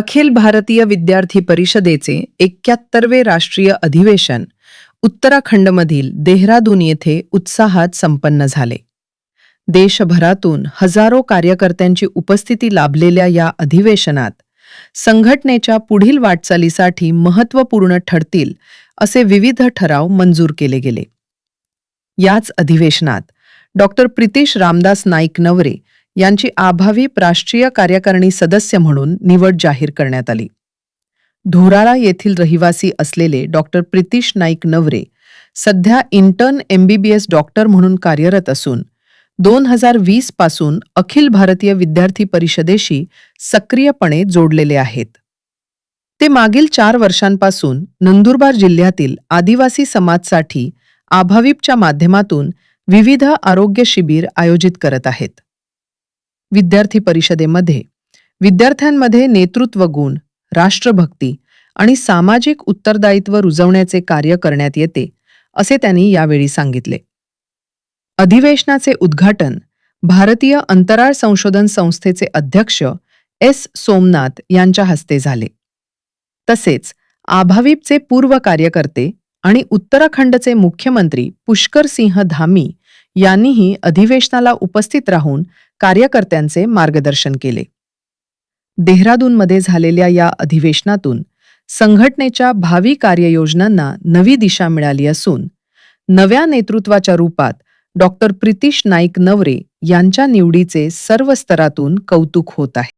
अखिल भारतीय विद्यार्थी परिषदेचे एक्क्याहत्तरवे राष्ट्रीय अधिवेशन उत्तराखंडमधील देहरादून येथे उत्साहात संपन्न झाले. देशभरातून हजारो कार्यकर्त्यांची उपस्थिती लाभलेल्या या अधिवेशनात संघटनेच्या पुढील वाटचालीसाठी महत्त्वपूर्ण ठरतील असे विविध ठराव मंजूर केले गेले. याच अधिवेशनात डॉक्टर प्रितीश रामदास नाईक नवरे यांची आभावी राष्ट्रीय कार्यकारिणी सदस्य म्हणून निवड जाहीर करण्यात आली. धुराळा येथील रहिवासी असलेले डॉक्टर प्रितीश नाईक नवरे सध्या इंटर्न एमबीबीएस डॉक्टर म्हणून कार्यरत असून दोन हजार वीसपासून अखिल भारतीय विद्यार्थी परिषदेशी सक्रियपणे जोडलेले आहेत. ते मागील चार वर्षांपासून नंदुरबार जिल्ह्यातील आदिवासी समाजसाठी आभाविपच्या माध्यमातून विविध आरोग्य शिबिर आयोजित करत आहेत. विद्यार्थी परिषदेमध्ये. विद्यार्थ्यांमध्ये नेतृत्व गुण राष्ट्रभक्ती आणि सामाजिक उत्तरदायित्व रुजवण्याचे कार्य करण्यात येते असे त्यांनी यावेळी सांगितले. अधिवेशनाचे उद्घाटन भारतीय अंतराळ संशोधन संस्थेचे अध्यक्ष एस. सोमनाथ यांच्या हस्ते झाले. तसेच आभाविपचे पूर्व कार्यकर्ते आणि उत्तराखंडचे मुख्यमंत्री पुष्कर सिंह धामी यांनीही अधिवेशनाला उपस्थित राहून कार्यकर्त्यांचे मार्गदर्शन केले. देहरादूनमध्ये झालेल्या या अधिवेशनातून संघटनेच्या भावी कार्ययोजनांना नवी दिशा मिळाली असून नव्या नेतृत्वाच्या रूपात डॉक्टर प्रितीश नाईक नवरे यांच्या निवडीचे सर्व स्तरातून कौतुक होत आहे.